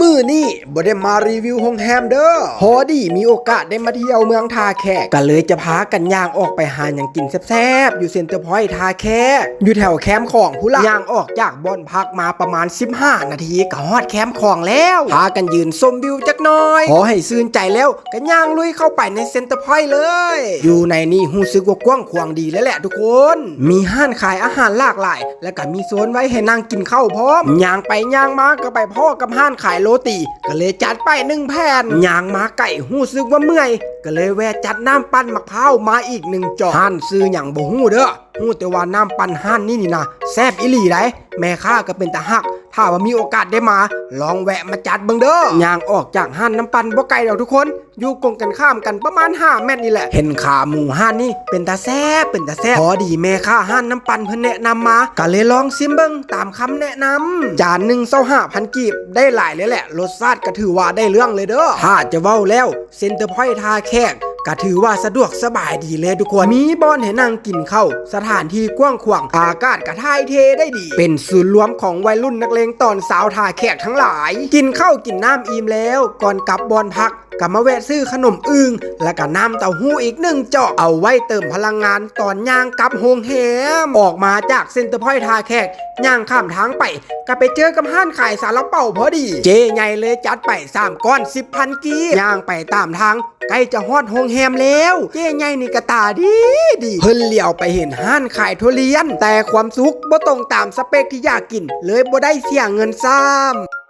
มือนี่บ่ได้มารีวิวโรงแรมเด้อพอดีมีโอกาสได้มาเที่ยวเมืองทาแขกก็เลยจะพากันย่างออกไปหาอย่างกินแซ่บๆ อยู่เซ็นเตอร์พอยต์ทาแขกอยู่แถวแคมป์ของผู้ละย่างออกจากบ่อนพักมาประมาณ 15 นาทีก็ฮอดแคมป์ของแล้วพากันยืนชมวิวจักหน่อยพอให้ซื่นใจแล้วก็ย่างลุยเข้าไปในเซ็นเตอร์พอยต์เลย อยู่ในนี่รู้สึกว่ากว้างขวางดีแล้วแหละทุกคน มีห้านขายอาหารหลากหลาย แล้วก็มีโซนไว้ให้นั่งกินข้าวพร้อมย่างไปย่างมาก็ไปพ่อกับห้านขายโรตี ก็เลยจัดไปหนึ่งแผ่นยางมาไก่หู้ซึกว่าเมื่อย ก็เลยแวะจัดน้ำปั้นมะพร้าวมาอีกหนึ่งจอกห้านซื้ออย่างบ่หู้เด้อหู้แต่ว่าน้ำปั้นห้านนี่นี่นะ แซ่บอีหลีได้แม่ค้าก็เป็นตาหัก ถ้าว่ามีโอกาสได้มา ลองแวะมาจัดเบิ่งเด้อย่างออกจากห้านน้ำปั่นบ่ไกลดอกทุกคน อยู่กงกันข้ามกันประมาณ5เมตรนี่แหละ เห็นขาหมูห้านนี่เป็นตาแซ่บเป็นตาแซ่บพอดีแม่ค้าห้านน้ำปั่นเพิ่นแนะนำมาก็เลยลองซิมเบิ่งตามคำแนะนำจานหนึ่งเศร้าห้าพันกีบได้หลายเลยแหละรสชาติก็ถือว่าได้เรื่องเลยเด้อถ้าจะเว้าแล้วเซ็นเตอร์พอยต์ทาแขก ก็ถือว่าสะดวกสบายดีเลยทุกคน มีบอนให้นั่งกินข้าวสถานที่กว้างขวางอากาศกระทายเทได้ดี เป็นศูนย์รวมของวัยรุ่นนักเลงตอนสาวทาแขกทั้งหลาย กินข้าวกินน้ำอิ่มแล้ว ก่อนกลับบอนพักก็มาแวะซื้อขนมอึงแล้วก็น้ำเต้าหู้อีกหนึ่งเจาะเอาไว้เติมพลังงานตอนย่างกลับโฮงแฮมออกมาจากเซ็นเตอร์พอยทาแขกย่างข้ามทางไป ก็ไปเจอกับห้านขายสาลาเป่าพอดี เจใหญ่เลยจัดไปสามก้อนสิบพันกีบย่างไปตามทางใกล้จะฮอดโฮงแฮมแล้ว เจ๊ใหญ่นี่กระตาดีดี เพิ่นเหลียวไปเห็นห้านขายทุเรียน แต่ความสุขบ่ตรงตามสเปคที่อยากกิน เลยบ่ได้เสียเงินซ้ำ